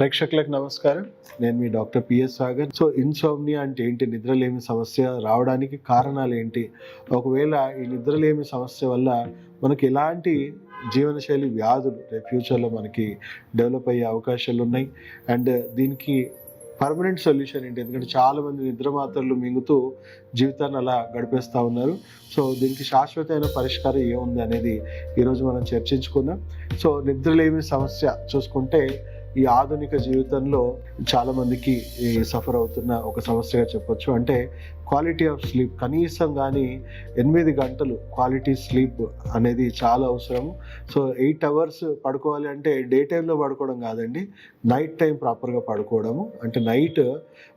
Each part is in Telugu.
ప్రేక్షకులకు నమస్కారం. నేను మీ doctor PS Sagar. So insomnia అంటే ఏంటి? నిద్రలేమి సమస్య రావడానికి కారణాలు ఏంటి? ఒకవేళ ఈ నిద్రలేమి సమస్య వల్ల మనకి ఎలాంటి జీవనశైలి వ్యాధులు రేపు ఫ్యూచర్లో మనకి డెవలప్ అయ్యే అవకాశాలు ఉన్నాయి. అండ్ దీనికి పర్మనెంట్ సొల్యూషన్ ఏంటి? ఎందుకంటే చాలామంది నిద్ర మాత్రలు మింగుతూ జీవితాన్ని అలా గడిపేస్తూ ఉన్నారు. సో దీనికి శాశ్వతమైన పరిష్కారం ఏముంది అనేది ఈరోజు మనం చర్చించుకుందాం. సో నిద్రలేమి సమస్య చూసుకుంటే ఈ ఆధునిక జీవితంలో చాలా మందికి సఫర్ అవుతున్న ఒక సమస్యగా చెప్పొచ్చు. అంటే క్వాలిటీ ఆఫ్ స్లీప్ కనీసం కానీ ఎనిమిది గంటలు క్వాలిటీ స్లీప్ అనేది చాలా అవసరం. సో ఎయిట్ అవర్స్ పడుకోవాలి అంటే డే టైంలో పడుకోవడం కాదండి నైట్ టైం ప్రాపర్గా పడుకోవడము. అంటే నైట్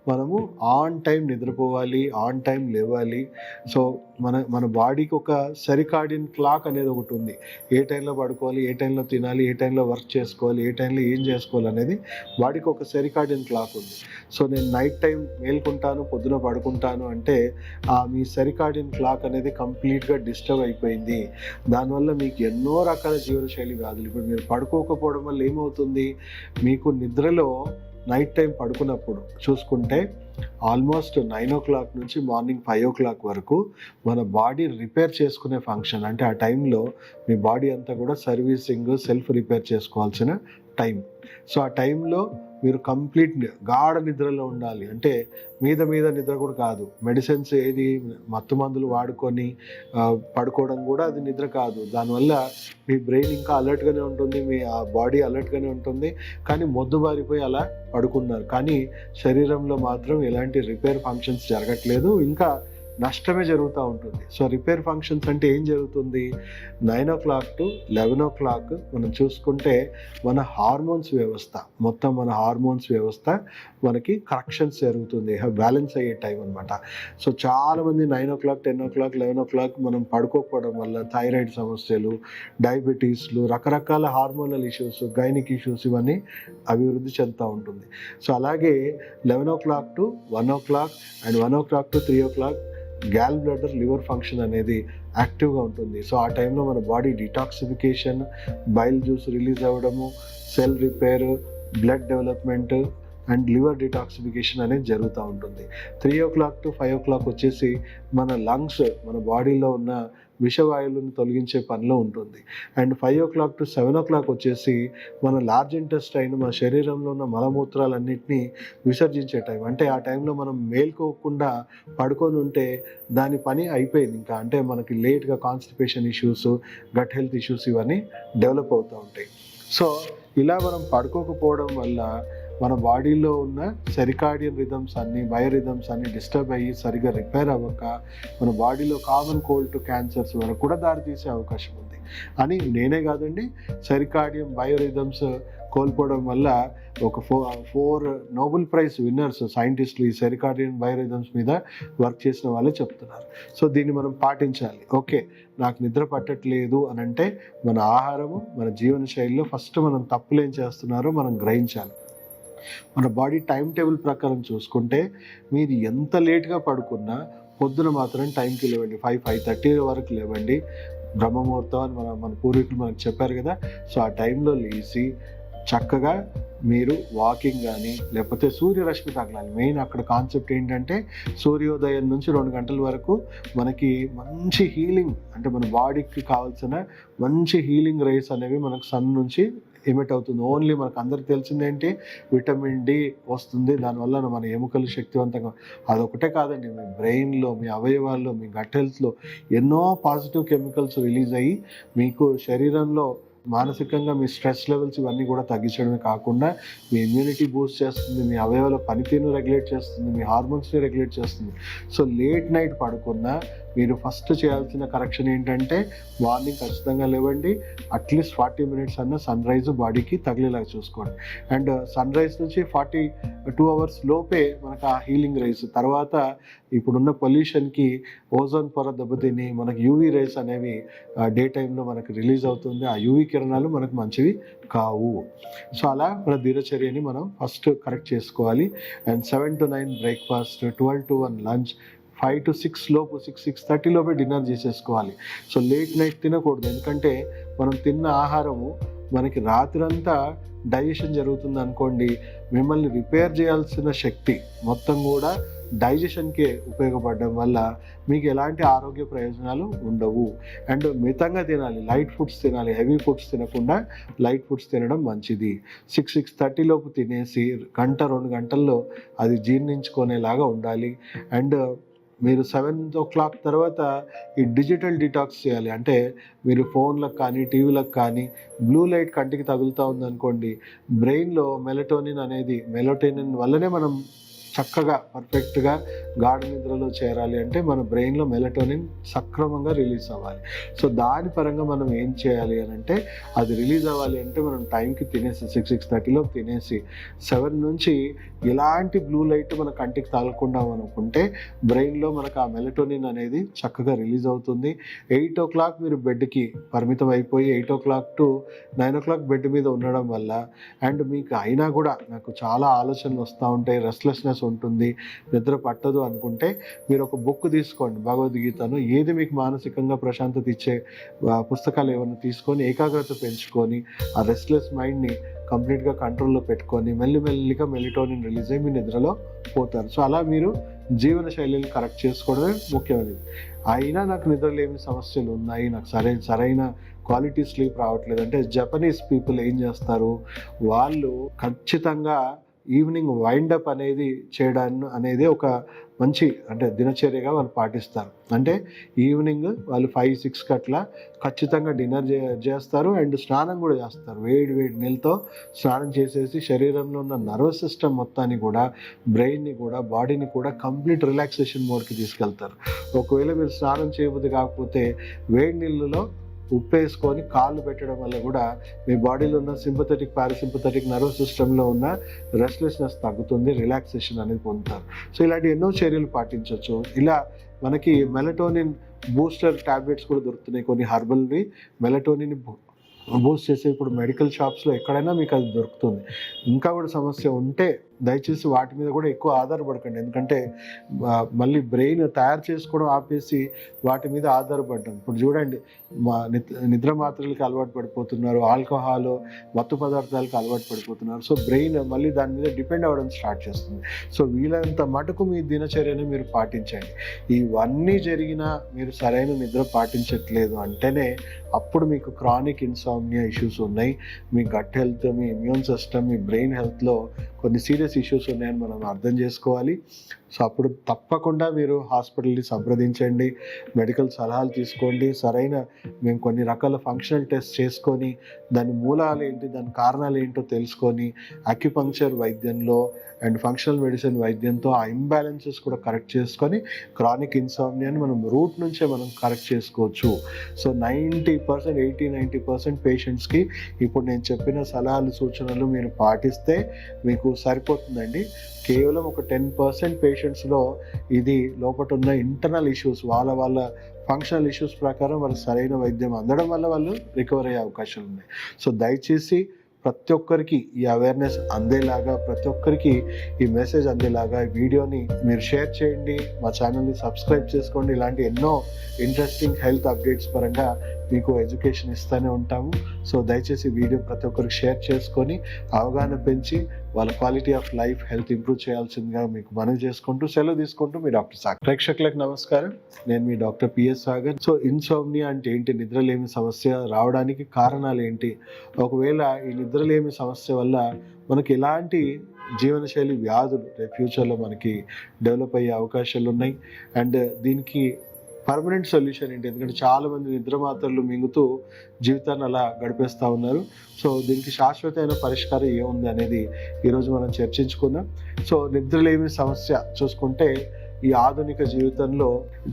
మనము ఆన్ టైం నిద్రపోవాలి ఆన్ టైం లేవాలి. సో మన మన బాడీకి ఒక సెరికార్డియన్ క్లాక్ అనేది ఒకటి ఉంది. ఏ టైంలో పడుకోవాలి ఏ టైంలో తినాలి ఏ టైంలో వర్క్ చేసుకోవాలి ఏ టైంలో ఏం చేసుకోవాలి అనేది బాడీకి ఒక సరికాడిన్ క్లాక్ ఉంది. సో నేను నైట్ టైం మేల్కుంటాను పొద్దున పడుకుంటాను అంటే ఆ మీ సరికాడిన్ క్లాక్ అనేది కంప్లీట్గా డిస్టర్బ్ అయిపోయింది. దానివల్ల మీకు ఎన్నో రకాల జీవనశైలి వ్యాధులు. ఇప్పుడు మీరు పడుకోకపోవడం వల్ల ఏమవుతుంది? మీకు నిద్రలో నైట్ టైం పడుకున్నప్పుడు చూసుకుంటే ఆల్మోస్ట్ నైన్ ఓ క్లాక్ నుంచి మార్నింగ్ ఫైవ్ ఓ క్లాక్ వరకు మన బాడీ రిపేర్ చేసుకునే ఫంక్షన్. అంటే ఆ టైంలో మీ బాడీ అంతా కూడా సర్వీసింగ్ సెల్ఫ్ రిపేర్ చేసుకోవాల్సిన టైం. సో ఆ టైంలో మీరు కంప్లీట్ గాఢ నిద్రలో ఉండాలి. అంటే మీద మీద నిద్ర కూడా కాదు. మెడిసిన్స్ ఏది మత్తు మందులు వాడుకొని పడుకోవడం కూడా అది నిద్ర కాదు. దానివల్ల మీ బ్రెయిన్ ఇంకా అలర్ట్గానే ఉంటుంది మీ ఆ బాడీ అలర్ట్గానే ఉంటుంది. కానీ మొద్దు బారిపోయి అలా పడుకున్నారు. కానీ శరీరంలో మాత్రం ఎలాంటి రిపేర్ ఫంక్షన్స్ జరగట్లేదు. ఇంకా నష్టమే జరుగుతూ ఉంటుంది. సో రిపేర్ ఫంక్షన్స్ అంటే ఏం జరుగుతుంది? Nine o'clock to eleven o'clock మనం చూసుకుంటే మన హార్మోన్స్ వ్యవస్థ మొత్తం మన హార్మోన్స్ వ్యవస్థ మనకి కరెక్షన్స్ జరుగుతుంది. బ్యాలెన్స్ అయ్యే టైం అనమాట సో చాలామంది nine o'clock ten o'clock eleven o'clock మనం పడుకోకపోవడం వల్ల థైరాయిడ్ సమస్యలు డయాబెటీస్లు రకరకాల హార్మోనల్ ఇష్యూస్ గైనిక్ ఇష్యూస్ ఇవన్నీ అభివృద్ధి చెందుతూ ఉంటుంది. సో అలాగే eleven o'clock to one o'clock and one o'clock to three o'clock gall bladder liver function అనేది యాక్టివ్గా ఉంటుంది. సో ఆ టైంలో మన body detoxification bile juice release అవ్వడము cell repair blood development and liver detoxification అనేది జరుగుతూ ఉంటుంది. Three o'clock to five o'clock వచ్చేసి మన లంగ్స్ మన బాడీలో ఉన్న విషవాయువులను తొలగించే పనిలో ఉంటుంది. And five o'clock to seven o'clock వచ్చేసి మన లార్జ్ ఇంటెస్టైన్ మన శరీరంలో ఉన్న మలమూత్రాలన్నింటినీ విసర్జించే టైం. అంటే ఆ టైంలో మనం మేల్కోకుండా పడుకొని ఉంటే దాని పని అయిపోయింది ఇంకా. అంటే మనకి లేట్గా constipation issues gut health issues ఇవన్నీ డెవలప్ అవుతూ ఉంటాయి. సో ఇలా మనం పడుకోకపోవడం వల్ల మన బాడీలో ఉన్న సెరికార్డియన్ రిథమ్స్ అన్ని బయోరిథమ్స్ అన్ని డిస్టర్బ్ అయ్యి సరిగా రిపేర్ అవ్వక మన బాడీలో కామన్ కోల్డ్ టు క్యాన్సర్స్ వరకు కూడా దారితీసే అవకాశం ఉంది. అని నేనే కాదండి సెరికార్డియం బయోరిథమ్స్ కోల్పోవడం వల్ల ఒక ఫో ఫోర్ నోబెల్ ప్రైజ్ విన్నర్స్ సైంటిస్టులు ఈ సెరికార్డియన్ బయోరిథమ్స్ మీద వర్క్ చేసిన వాళ్ళే చెప్తున్నారు. సో దీన్ని మనం పాటించాలి. ఓకే నాకు నిద్ర పట్టట్లేదు అని అంటే మన ఆహారము మన జీవన శైలిలో ఫస్ట్ మనం తప్పులు ఏం చేస్తున్నారో మనం గ్రహించాలి. మన బాడీ టైం టేబుల్ ప్రకారం చూసుకుంటే మీరు ఎంత లేట్గా పడుకున్నా పొద్దున మాత్రం టైంకి లేవండి. ఫైవ్ ఫైవ్ థర్టీ వరకు లేవండి. బ్రహ్మముహూర్తం అని మన మన పూర్వీకులు మనకు చెప్పారు కదా. సో ఆ టైంలో లేచి చక్కగా మీరు వాకింగ్ కానీ లేకపోతే సూర్యరశ్మి తగలాలి మెయిన్ అక్కడ కాన్సెప్ట్ ఏంటంటే సూర్యోదయం నుంచి రెండు గంటల వరకు మనకి మంచి హీలింగ్ అంటే మన బాడీకి కావాల్సిన మంచి హీలింగ్ రేస్ అనేవి మనకు సన్ నుంచి ఎమిట్ అవుతుంది. ఓన్లీ మనకు అందరికి తెలిసిందేంటి? విటమిన్ డి వస్తుంది. దానివల్ల మన ఎముకలు శక్తివంతంగా అదొకటే కాదండి. మీ బ్రెయిన్లో మీ అవయవాల్లో మీ గట్ హెల్త్లో ఎన్నో పాజిటివ్ కెమికల్స్ రిలీజ్ అయ్యి మీకు శరీరంలో మానసికంగా మీ స్ట్రెస్ లెవెల్స్ ఇవన్నీ కూడా తగ్గించడమే కాకుండా మీ ఇమ్యూనిటీ బూస్ట్ చేస్తుంది. మీ అవయవాల పనితీరును రెగ్యులేట్ చేస్తుంది. మీ హార్మోన్స్ని రెగ్యులేట్ చేస్తుంది. సో లేట్ నైట్ పడుకున్నా మీరు ఫస్ట్ చేయాల్సిన కరెక్షన్ ఏంటంటే మార్నింగ్ ఖచ్చితంగా లేవండి. అట్లీస్ట్ ఫార్టీ మినిట్స్ అన్న సన్ రైజ్ బాడీకి తగిలేలాగా చూసుకోండి. అండ్ సన్ రైజ్ నుంచి ఫార్టీ టూ అవర్స్ లోపే మనకు ఆ హీలింగ్ రైస్ తర్వాత ఇప్పుడున్న పొల్యూషన్కి ఓజోన్ పొర దెబ్బతిని మనకు యూవీ రేస్ అనేవి uh, డే టైంలో మనకు రిలీజ్ అవుతుంది. ఆ యూవీ కిరణాలు మనకు మంచివి కావు. సో అలా మన దినచర్యని మనం ఫస్ట్ కరెక్ట్ చేసుకోవాలి. And seven to nine breakfast twelve to one lunch five to six లోపు సిక్స్ సిక్స్ థర్టీ లోపే డిన్నర్ చేసేసుకోవాలి. సో లేట్ నైట్ తినకూడదు. ఎందుకంటే మనం తిన్న ఆహారము మనకి రాత్రంతా డైజెషన్ జరుగుతుంది అనుకోండి మిమ్మల్ని రిపేర్ చేయాల్సిన శక్తి మొత్తం కూడా డైజెషన్కే ఉపయోగపడడం వల్ల మీకు ఎలాంటి ఆరోగ్య ప్రయోజనాలు ఉండవు. అండ్ మితంగా తినాలి లైట్ ఫుడ్స్ తినాలి హెవీ ఫుడ్స్ తినకుండా లైట్ ఫుడ్స్ తినడం మంచిది. సిక్స్ సిక్స్ థర్టీలోపు తినేసి గంట రెండు గంటల్లో అది జీర్ణించుకునేలాగా ఉండాలి. అండ్ మీరు సెవెన్ ఓ క్లాక్ తర్వాత ఈ డిజిటల్ డిటాక్స్ చేయాలి. అంటే మీరు ఫోన్లకు కానీ టీవీలకు కానీ బ్లూ లైట్ కంటికి తగులుతూ ఉందనుకోండి బ్రెయిన్లో మెలటోనిన్ అనేది మెలటోనిన్ వల్లనే మనం చక్కగా పర్ఫెక్ట్గా గాఢ నిద్రలో చేరాలి అంటే మన బ్రెయిన్లో మెలటోనిన్ సక్రమంగా రిలీజ్ అవ్వాలి. సో దాని పరంగా మనం ఏం చేయాలి అని అంటే అది రిలీజ్ అవ్వాలి అంటే మనం టైంకి తినేసి సిక్స్ సిక్స్ థర్టీలో తినేసి సెవెన్ నుంచి ఎలాంటి బ్లూ లైట్ మన కంటికి తాగకుండా అనుకుంటే బ్రెయిన్లో మనకు ఆ మెలటోనిన్ అనేది చక్కగా రిలీజ్ అవుతుంది. ఎయిట్ ఓ క్లాక్ మీరు బెడ్కి పరిమితం అయిపోయి eight o'clock to nine o'clock bed మీద ఉండడం వల్ల అండ్ మీకు అయినా కూడా నాకు చాలా ఆలోచనలు వస్తూ ఉంటాయి రెస్ట్లెస్నెస్ ఉంటుంది నిద్ర పట్టదు అనుకుంటే మీరు ఒక బుక్ తీసుకోండి భగవద్గీతను. ఏది మీకు మానసికంగా ప్రశాంతత ఇచ్చే పుస్తకాలు ఏమైనా తీసుకొని ఏకాగ్రత పెంచుకొని ఆ రెస్ట్లెస్ మైండ్ని కంప్లీట్గా కంట్రోల్లో పెట్టుకొని మెల్లిమెల్లిగా మెలిటోనిన్ రిలీజ్ అయ్యి మీ నిద్రలో పోతారు. సో అలా మీరు జీవన శైలిని కరెక్ట్ చేసుకోవడమే ముఖ్యమైనది. అయినా నాకు నిద్రలేమి సమస్యలు ఉన్నాయి నాకు సరైన సరైన క్వాలిటీ స్లీప్ రావట్లేదు అంటే జపనీస్ పీపుల్ ఏం చేస్తారు? వాళ్ళు ఖచ్చితంగా ఈవినింగ్ వైండప్ అనేది చేయడాన్ని అనేది ఒక మంచి అంటే దినచర్యగా వాళ్ళు పాటిస్తారు. అంటే ఈవినింగ్ వాళ్ళు ఫైవ్ సిక్స్ అట్లా ఖచ్చితంగా డిన్నర్ చే చేస్తారు అండ్ స్నానం కూడా చేస్తారు. వేడి వేడి నీళ్ళతో స్నానం చేసేసి శరీరంలో ఉన్న నర్వస్ సిస్టమ్ మొత్తాన్ని కూడా బ్రెయిన్ని కూడా బాడీని కూడా కంప్లీట్ రిలాక్సేషన్ మోడ్కి తీసుకెళ్తారు. ఒకవేళ మీరు స్నానం చేయబుద్ది కాకపోతే వేడి నీళ్ళలో ఉప్పు వేసుకొని కాళ్ళు పెట్టడం వల్ల కూడా మీ బాడీలో ఉన్న సింపథెటిక్ పారాసింపథెటిక్ నర్వస్ సిస్టంలో ఉన్న రెస్ట్లెస్నెస్ తగ్గుతుంది రిలాక్సేషన్ అనేది పొందుతారు. సో ఇలాంటి ఎన్నో చర్యలు పాటించవచ్చు. ఇలా మనకి మెలటోనిన్ బూస్టర్ టాబ్లెట్స్ కూడా దొరుకుతున్నాయి కొన్ని హర్బల్వి. మెలటోనిన్ బూస్ట్ చేసే ఇప్పుడు మెడికల్ షాప్స్లో ఎక్కడైనా మీకు అది దొరుకుతుంది. ఇంకా కూడా సమస్య ఉంటే దయచేసి వాటి మీద కూడా ఎక్కువ ఆధారపడకండి. ఎందుకంటే మళ్ళీ బ్రెయిన్ తయారు చేసుకోవడం ఆపేసి వాటి మీద ఆధారపడ్డాం ఇప్పుడు చూడండి మా నిద్ర నిద్ర మాత్రలకి అలవాటు పడిపోతున్నారు ఆల్కహాల్ మత్తు పదార్థాలకు అలవాటు పడిపోతున్నారు. సో బ్రెయిన్ మళ్ళీ దాని మీద డిపెండ్ అవ్వడం స్టార్ట్ చేస్తుంది. సో వీలైనంత మటుకు మీ దినచర్యను మీరు పాటించండి. ఇవన్నీ జరిగినా మీరు సరైన నిద్ర పాటించట్లేదు అంటేనే అప్పుడు మీకు క్రానిక్ ఇన్సామ్నియా ఇష్యూస్ ఉన్నాయి. మీ గట్ హెల్త్ మీ ఇమ్యూన్ సిస్టమ్ మీ బ్రెయిన్ హెల్త్లో కొన్ని సీరియస్ ఇష్యూస్ ఉన్నాయని మనం అర్థం చేసుకోవాలి. సో అప్పుడు తప్పకుండా మీరు హాస్పిటల్ని సంప్రదించండి. మెడికల్ సలహాలు తీసుకోండి. సరైన మేము కొన్ని రకాల ఫంక్షనల్ టెస్ట్ చేసుకొని దాని మూలాలు ఏంటి దాని కారణాలు ఏంటో తెలుసుకొని అక్యుపంక్చర్ వైద్యంలో అండ్ ఫంక్షనల్ మెడిసిన్ వైద్యంతో ఆ ఇంబ్యాలెన్సెస్ కూడా కరెక్ట్ చేసుకొని క్రానిక్ ఇన్సామ్నియాని మనం రూట్ నుంచే మనం కరెక్ట్ చేసుకోవచ్చు. So ninety percent eighty ninety percent పేషెంట్స్కి ఇప్పుడు నేను చెప్పిన సలహాలు సూచనలు మీరు పాటిస్తే మీకు సరిపోతుందండి. కేవలం ఒక టెన్ పర్సెంట్ పేషెంట్స్లో ఇది లోపల ఉన్న ఇంటర్నల్ ఇష్యూస్ వాళ్ళ వాళ్ళ ఫంక్షనల్ ఇష్యూస్ ప్రకారం వాళ్ళకి సరైన వైద్యం అందడం వల్ల వాళ్ళు రికవర్ అయ్యే అవకాశాలు ఉన్నాయి సో దయచేసి ప్రతి ఒక్కరికి ఈ అవేర్నెస్ అందేలాగా ప్రతి ఒక్కరికి ఈ మెసేజ్ అందేలాగా ఈ వీడియోని మీరు షేర్ చేయండి. మా ఛానల్ని సబ్స్క్రైబ్ చేసుకోండి. ఇలాంటి ఎన్నో ఇంట్రెస్టింగ్ హెల్త్ అప్డేట్స్ పరంగా మీకు ఎడ్యుకేషన్ ఇస్తూనే ఉంటాము. సో దయచేసి వీడియో ప్రతి ఒక్కరికి షేర్ చేసుకొని అవగాహన పెంచి వాళ్ళ quality of life health improve చేయాల్సిందిగా మీకు మనవి చేసుకుంటూ సెలవు తీసుకుంటూ మీ డాక్టర్ సాగర్. ప్రేక్షకులకు నమస్కారం. నేను మీ doctor P S Sagar. So insomnia అంటే ఏంటి? నిద్రలేమి సమస్య రావడానికి కారణాలు ఏంటి? ఒకవేళ ఈ నిద్రలేమి సమస్య వల్ల మనకి ఎలాంటి జీవనశైలి వ్యాధులు రేపు ఫ్యూచర్లో మనకి డెవలప్ అయ్యే అవకాశాలు ఉన్నాయి అండ్ దీనికి పర్మనెంట్ సొల్యూషన్ ఏంటి? ఎందుకంటే చాలా మంది నిద్ర మాత్రలు మింగుతూ జీవితాన్ని అలా గడిపేస్తూ ఉన్నారు. సో దీనికి శాశ్వతమైన పరిష్కారం ఏముంది అనేది ఈరోజు మనం చర్చించుకుందాం. సో నిద్రలేమి సమస్య చూసుకుంటే ఈ ఆధునిక జీవితంలో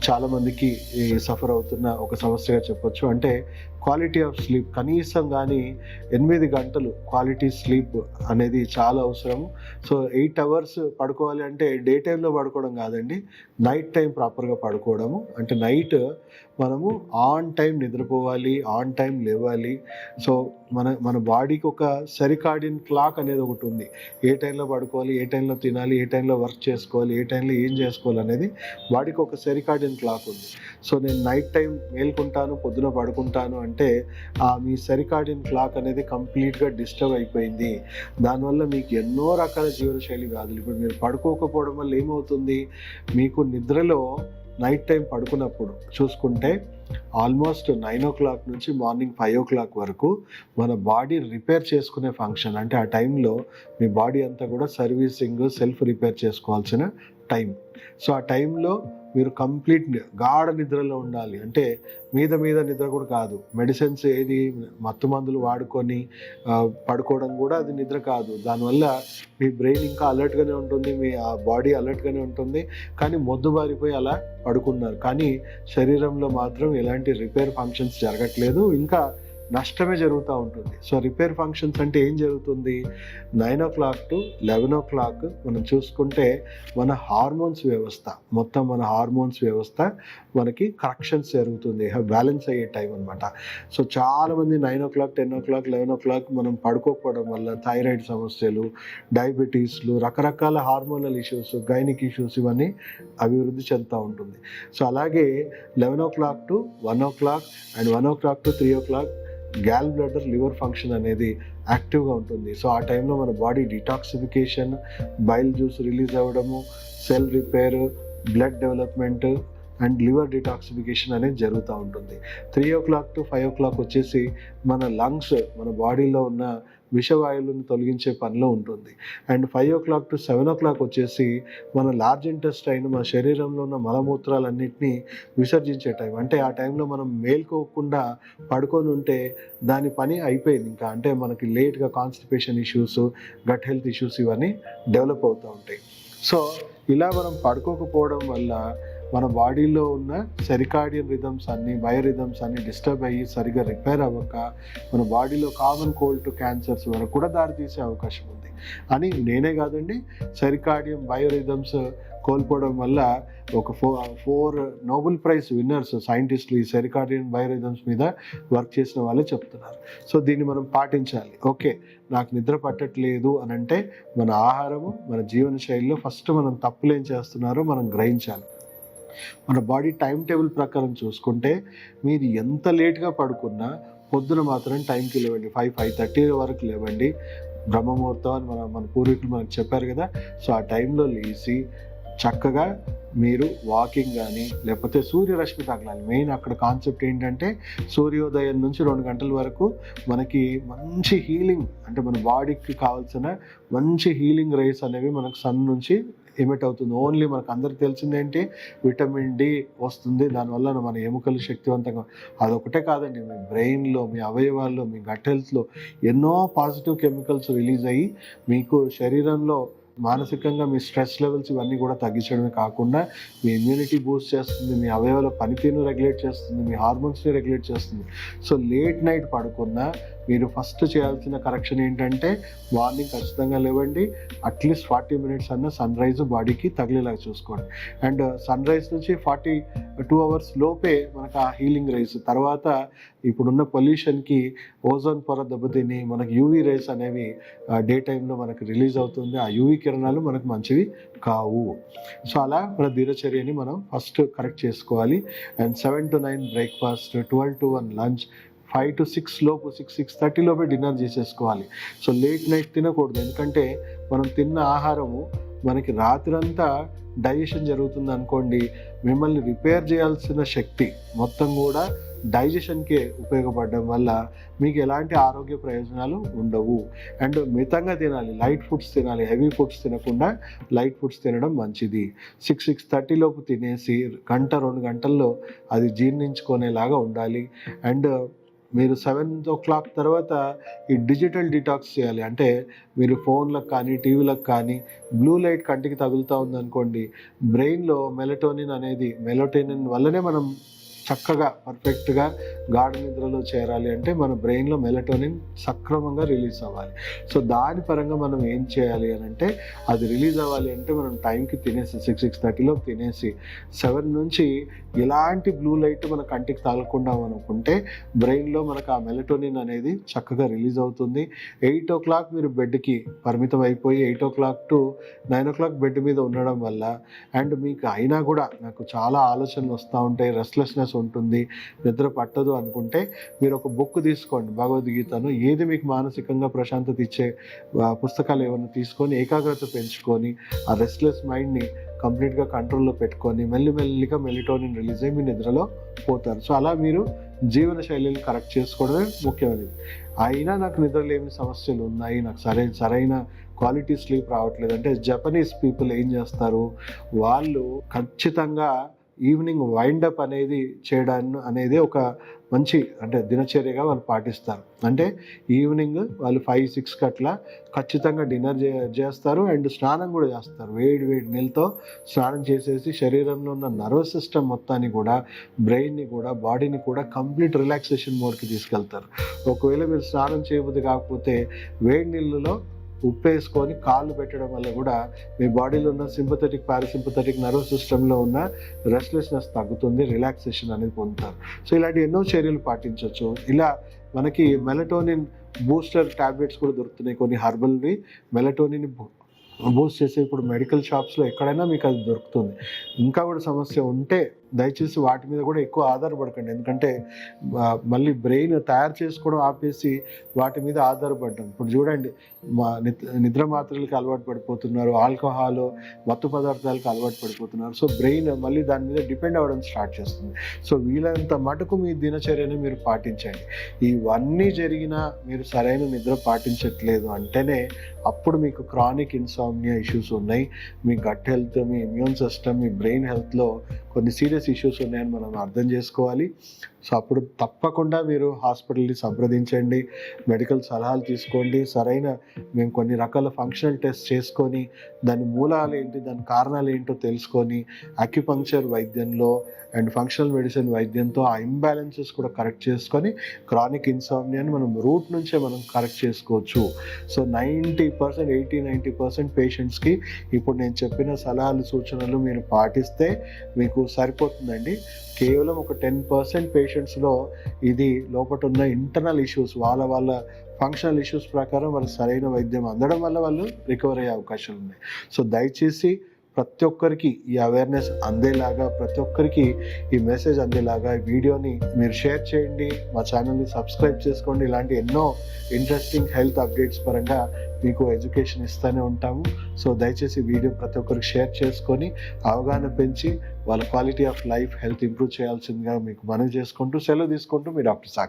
చాలా మందికి సఫర్ అవుతున్న ఒక సమస్యగా చెప్పొచ్చు. అంటే క్వాలిటీ ఆఫ్ స్లీప్ కనీసం కానీ ఎనిమిది గంటలు క్వాలిటీ స్లీప్ అనేది చాలా అవసరం సో ఎయిట్ అవర్స్ పడుకోవాలి అంటే డే టైంలో పడుకోవడం కాదండి నైట్ టైం ప్రాపర్గా పడుకోవడము. అంటే నైట్ మనము ఆన్ టైం నిద్రపోవాలి ఆన్ టైం లేవాలి. సో మన మన బాడీకి ఒక సెరికార్డియన్ క్లాక్ అనేది ఒకటి ఉంది. ఏ టైంలో పడుకోవాలి ఏ టైంలో తినాలి ఏ టైంలో వర్క్ చేసుకోవాలి ఏ టైంలో ఏం చేసుకోవాలి అనేది బాడీకి ఒక సరికాడిన్ క్లాక్ ఉంది. సో నేను నైట్ టైం మేల్కుంటాను పొద్దున పడుకుంటాను అంటే ఆ మీ సరికాడిన్ క్లాక్ అనేది కంప్లీట్గా డిస్టర్బ్ అయిపోయింది. దానివల్ల మీకు ఎన్నో రకాల జీవనశైలి వ్యాధులు. ఇప్పుడు మీరు పడుకోకపోవడం వల్ల ఏమవుతుంది? మీకు నిద్రలో నైట్ టైం పడుకున్నప్పుడు చూసుకుంటే ఆల్మోస్ట్ నైన్ ఓ క్లాక్ నుంచి మార్నింగ్ ఫైవ్ ఓ క్లాక్ వరకు మన బాడీ రిపేర్ చేసుకునే ఫంక్షన్. అంటే ఆ టైంలో మీ బాడీ అంతా కూడా సర్వీసింగ్ సెల్ఫ్ రిపేర్ చేసుకోవాల్సిన టైం. సో ఆ టైంలో మీరు కంప్లీట్ గాఢ నిద్రలో ఉండాలి. అంటే మీద మీద నిద్ర కూడా కాదు. మెడిసిన్స్ ఏది మత్తు మందులు వాడుకొని పడుకోవడం కూడా అది నిద్ర కాదు. దానివల్ల మీ బ్రెయిన్ ఇంకా అలర్ట్గానే ఉంటుంది మీ ఆ బాడీ అలర్ట్గానే ఉంటుంది. కానీ మొద్దుబారిపోయి అలా పడుకున్నారు. కానీ శరీరంలో మాత్రం ఎలాంటి రిపేర్ ఫంక్షన్స్ జరగట్లేదు. ఇంకా నష్టమే జరుగుతూ ఉంటుంది. సో రిపేర్ ఫంక్షన్స్ అంటే ఏం జరుగుతుంది? Nine o'clock to eleven o'clock మనం చూసుకుంటే మన హార్మోన్స్ వ్యవస్థ మొత్తం మన హార్మోన్స్ వ్యవస్థ మనకి కరెక్షన్స్ జరుగుతుంది. బ్యాలెన్స్ అయ్యే టైం అనమాట సో చాలామంది nine o'clock ten o'clock eleven o'clock మనం పడుకోకపోవడం వల్ల థైరాయిడ్ సమస్యలు డయాబెటీస్లు రకరకాల హార్మోనల్ ఇష్యూస్ గైనిక్ ఇష్యూస్ ఇవన్నీ అభివృద్ధి చెందుతూ ఉంటుంది. సో అలాగే eleven o'clock to one o'clock and one o'clock to three o'clock gall bladder liver function అనేది యాక్టివ్గా ఉంటుంది. సో ఆ టైంలో మన body detoxification bile juice release అవ్వడము cell repair blood development and liver detoxification అనేది జరుగుతూ ఉంటుంది. Three o'clock to five o'clock వచ్చేసి మన లంగ్స్ మన బాడీలో ఉన్న విషవాయువులను తొలగించే పనిలో ఉంటుంది. And five o'clock to seven o'clock వచ్చేసి మన లార్జ్ ఇంటెస్టైన్ మన శరీరంలో ఉన్న మలమూత్రాలన్నింటినీ విసర్జించే టైం. అంటే ఆ టైంలో మనం మేల్కోకుండా పడుకొని ఉంటే దాని పని అయిపోయింది ఇంకా. అంటే మనకి లేట్గా constipation issues gut health issues ఇవన్నీ డెవలప్ అవుతూ ఉంటాయి. సో ఇలా మనం పడుకోకపోవడం వల్ల మన బాడీలో ఉన్న సెరికార్డియన్ రిథమ్స్ అన్ని బయో రిథమ్స్ అన్ని డిస్టర్బ్ అయ్యి సరిగా రిపేర్ అవ్వక మన బాడీలో కామన్ కోల్డ్ టు క్యాన్సర్స్ వరకు కూడా దారితీసే అవకాశం ఉంది. అని నేనే కాదండి సెరికార్డియం బయో రిథమ్స్ కోల్పోవడం వల్ల ఒక four four Nobel prize winners సైంటిస్టులు ఈ సెరికార్డియన్ బయోరిథమ్స్ మీద వర్క్ చేసిన వాళ్ళే చెప్తున్నారు. సో దీన్ని మనం పాటించాలి. ఓకే నాకు నిద్ర పట్టట్లేదు అని అంటే మన ఆహారము మన జీవన శైలిలో ఫస్ట్ మనం తప్పులేం చేస్తున్నారో మనం గ్రహించాలి. మన బాడీ టైం టేబుల్ ప్రకారం చూసుకుంటే మీరు ఎంత లేట్గా పడుకున్నా పొద్దున మాత్రం టైంకి లేవండి. ఫైవ్ ఫైవ్ థర్టీ వరకు లేవండి. బ్రహ్మముహూర్తం అని మన మన పూర్వీకులు మనకు చెప్పారు కదా. సో ఆ టైంలో లేచి చక్కగా మీరు వాకింగ్ కానీ లేకపోతే సూర్యరశ్మి తగలాలి. మెయిన్ అక్కడ కాన్సెప్ట్ ఏంటంటే సూర్యోదయం నుంచి రెండు గంటల వరకు మనకి మంచి హీలింగ్ అంటే మన బాడీకి కావాల్సిన మంచి హీలింగ్ రైస్ అనేవి మనకు సన్ నుంచి ఎమిట్ అవుతుంది. ఓన్లీ మనకు అందరికి తెలిసిందేంటి విటమిన్ డి వస్తుంది. దానివల్ల మన ఎముకలు శక్తివంతంగా అదొకటే కాదండి. మీ బ్రెయిన్లో మీ అవయవాల్లో మీ గట్ హెల్త్లో ఎన్నో పాజిటివ్ కెమికల్స్ రిలీజ్ అయ్యి మీకు శరీరంలో మానసికంగా మీ స్ట్రెస్ లెవెల్స్ ఇవన్నీ కూడా తగ్గించడమే కాకుండా మీ ఇమ్యూనిటీ బూస్ట్ చేస్తుంది మీ అవయవాల పనితీరును రెగ్యులేట్ చేస్తుంది మీ హార్మోన్స్ని రెగ్యులేట్ చేస్తుంది. సో లేట్ నైట్ పడుకున్నా మీరు ఫస్ట్ చేయాల్సిన కరెక్షన్ ఏంటంటే మార్నింగ్ ఖచ్చితంగా లేవండి. అట్లీస్ట్ ఫార్టీ మినిట్స్ అన్న సన్ రైజ్ బాడీకి తగిలేలాగా చూసుకోండి. అండ్ సన్ రైజ్ నుంచి ఫార్టీ టూ అవర్స్ లోపే మనకు ఆ హీలింగ్ రైస్ తర్వాత ఇప్పుడున్న పొల్యూషన్కి ఓజోన్ పొర దెబ్బతిని మనకు యూవీ రేస్ అనేవి డే టైంలో మనకు రిలీజ్ అవుతుంది. ఆ యూవీ కిరణాలు మనకు మంచివి కావు. సో అలా మన దినచర్యని మనం ఫస్ట్ కరెక్ట్ చేసుకోవాలి. And seven to nine breakfast twelve to one lunch five to six లోపు సిక్స్ సిక్స్ థర్టీ లోపే డిన్నర్ చేసేసుకోవాలి. సో లేట్ నైట్ తినకూడదు. ఎందుకంటే మనం తిన్న ఆహారము మనకి రాత్రంతా డైజెషన్ జరుగుతుంది అనుకోండి మిమ్మల్ని రిపేర్ చేయాల్సిన శక్తి మొత్తం కూడా డైజెషన్కే ఉపయోగపడడం వల్ల మీకు ఎలాంటి ఆరోగ్య ప్రయోజనాలు ఉండవు. అండ్ మితంగా తినాలి. లైట్ ఫుడ్స్ తినాలి. హెవీ ఫుడ్స్ తినకుండా లైట్ ఫుడ్స్ తినడం మంచిది. సిక్స్ సిక్స్ థర్టీలోపు తినేసి గంట రెండు గంటల్లో అది జీర్ణించుకునేలాగా ఉండాలి. అండ్ మీరు సెవెన్ ఓ క్లాక్ తర్వాత ఈ డిజిటల్ డిటాక్స్ చేయాలి. అంటే మీరు ఫోన్లకు కానీ టీవీలకు కానీ బ్లూ లైట్ కంటికి తగులుతూ ఉందనుకోండి బ్రెయిన్లో మెలటోనిన్ అనేది మెలటోనిన్ వల్లనే మనం చక్కగా పర్ఫెక్ట్గా గాఢ నిద్రలో చేరాలి అంటే మన బ్రెయిన్లో మెలటోనిన్ సక్రమంగా రిలీజ్ అవ్వాలి. సో దాని పరంగా మనం ఏం చేయాలి అని అంటే అది రిలీజ్ అవ్వాలి అంటే మనం టైంకి తినేసి సిక్స్ సిక్స్ థర్టీలో తినేసి సెవెన్ నుంచి ఎలాంటి బ్లూ లైట్ మన కంటికి తాగకుండా అనుకుంటే బ్రెయిన్లో మనకు ఆ మెలటోనిన్ అనేది చక్కగా రిలీజ్ అవుతుంది. ఎయిట్ ఓ క్లాక్ మీరు బెడ్కి పరిమితం అయిపోయి eight o'clock to nine o'clock bed మీద ఉండడం వల్ల అండ్ మీకు అయినా కూడా నాకు చాలా ఆలోచనలు వస్తూ ఉంటాయి రెస్ట్లెస్నెస్ రెస్ట్లెస్నెస్ ఉంటుంది నిద్ర పట్టదు అనుకుంటే మీరు ఒక బుక్ తీసుకోండి భగవద్గీతను. ఏది మీకు మానసికంగా ప్రశాంతత ఇచ్చే పుస్తకాలు ఏమైనా తీసుకొని ఏకాగ్రత పెంచుకొని ఆ రెస్ట్లెస్ మైండ్ని కంప్లీట్గా కంట్రోల్లో పెట్టుకొని మెల్లిమెల్లిగా మెలిటోనిన్ రిలీజ్ అయ్యి మీ నిద్రలో పోతారు. సో అలా మీరు జీవన శైలిని కరెక్ట్ చేసుకోవడమే ముఖ్యమైనది. అయినా నాకు నిద్రలేమి సమస్యలు ఉన్నాయి నాకు సరైన సరైన క్వాలిటీ స్లీప్ రావట్లేదు. అంటే జపనీస్ పీపుల్ ఏం చేస్తారు? వాళ్ళు ఖచ్చితంగా ఈవినింగ్ వైండప్ అనేది చేయడాన్ని అనేది ఒక మంచి అంటే దినచర్యగా వాళ్ళు పాటిస్తారు. అంటే ఈవినింగ్ వాళ్ళు ఫైవ్ సిక్స్కి అట్లా ఖచ్చితంగా డిన్నర్ చే చేస్తారు అండ్ స్నానం కూడా చేస్తారు. వేడి వేడి నీళ్ళతో స్నానం చేసేసి శరీరంలో ఉన్న నర్వస్ సిస్టమ్ మొత్తాన్ని కూడా బ్రెయిన్ని కూడా బాడీని కూడా కంప్లీట్ రిలాక్సేషన్ మోడ్కి తీసుకెళ్తారు. ఒకవేళ మీరు స్నానం చేయబుద్ది కాకపోతే వేడి నీళ్ళలో ఉప్పు వేసుకొని కాళ్ళు పెట్టడం వల్ల కూడా మీ బాడీలో ఉన్న సింపథెటిక్ పారాసింపథెటిక్ నర్వస్ సిస్టంలో ఉన్న రెస్ట్లెస్నెస్ తగ్గుతుంది రిలాక్సేషన్ అనేది పొందుతారు. సో ఇలాంటి ఎన్నో చర్యలు పాటించవచ్చు ఇలా మనకి మెలటోనిన్ బూస్టర్ ట్యాబ్లెట్స్ కూడా దొరుకుతున్నాయి కొన్ని హర్బల్వి. మెలటోనిన్ బూస్ట్ చేసే ఇప్పుడు మెడికల్ షాప్స్లో ఎక్కడైనా మీకు అది దొరుకుతుంది. ఇంకా కూడా సమస్య ఉంటే దయచేసి వాటి మీద కూడా ఎక్కువ ఆధారపడకండి. ఎందుకంటే మళ్ళీ బ్రెయిన్ తయారు చేసుకోవడం ఆపేసి వాటి మీద ఆధారపడడం ఇప్పుడు చూడండి మా నిద్ర నిద్ర మాత్రలకి అలవాటు పడిపోతున్నారు ఆల్కహాల్ మత్తు పదార్థాలకు అలవాటు పడిపోతున్నారు. సో బ్రెయిన్ మళ్ళీ దాని మీద డిపెండ్ అవ్వడం స్టార్ట్ చేస్తుంది. సో వీలంత మటుకు మీ దినచర్యను మీరు పాటించండి. ఇవన్నీ జరిగినా మీరు సరైన నిద్ర పాటించట్లేదు అంటేనే అప్పుడు మీకు క్రానిక్ ఇన్సామ్నియా ఇష్యూస్ ఉన్నాయి. మీ గట్ హెల్త్ మీ ఇమ్యూన్ సిస్టమ్ మీ బ్రెయిన్ హెల్త్లో కొన్ని సీరియస్ ఇష్యూస్ ఉన్నాయని మనం అర్థం చేసుకోవాలి. సో అప్పుడు తప్పకుండా మీరు హాస్పిటల్ని సంప్రదించండి మెడికల్ సలహాలు తీసుకోండి సరైన మేము కొన్ని రకాల ఫంక్షనల్ టెస్ట్ చేసుకొని దాని మూలాలు ఏంటి దాని కారణాలు ఏంటో తెలుసుకొని అక్యుపంక్చర్ వైద్యంలో అండ్ ఫంక్షనల్ మెడిసిన్ వైద్యంతో ఆ ఇంబ్యాలెన్సెస్ కూడా కరెక్ట్ చేసుకొని క్రానిక్ ఇన్సామ్నియాని మనం రూట్ నుంచే మనం కరెక్ట్ చేసుకోవచ్చు. So ninety percent eighty ninety percent పేషెంట్స్కి ఇప్పుడు నేను చెప్పిన సలహాలు సూచనలు మీరు పాటిస్తే మీకు సరిపోతుందండి. కేవలం ఒక టెన్ పర్సెంట్ పేషెంట్స్లో ఇది లోపల ఉన్న ఇంటర్నల్ ఇష్యూస్ వాళ్ళ వాళ్ళ ఫంక్షనల్ ఇష్యూస్ ప్రకారం వాళ్ళకి సరైన వైద్యం అందడం వల్ల వాళ్ళు రికవర్ అయ్యే అవకాశాలు ఉన్నాయి. సో దయచేసి ప్రతి ఒక్కరికి ఈ అవేర్నెస్ అందేలాగా ప్రతి ఒక్కరికి ఈ మెసేజ్ అందేలాగా ఈ వీడియోని మీరు షేర్ చేయండి మా ఛానల్ని సబ్స్క్రైబ్ చేసుకోండి. ఇలాంటి ఎన్నో ఇంట్రెస్టింగ్ హెల్త్ అప్డేట్స్ పరంగా మీకు ఎడ్యుకేషన్ ఇస్తూనే ఉంటాము. సో దయచేసి వీడియో ప్రతి ఒక్కరికి షేర్ చేసుకొని అవగాహన పెంచి వాళ్ళ quality of life health improve చేయాల్సిందిగా మీకు మనవి చేసుకుంటూ సెలవు తీసుకుంటూ మీ డాక్టర్ సాక్షి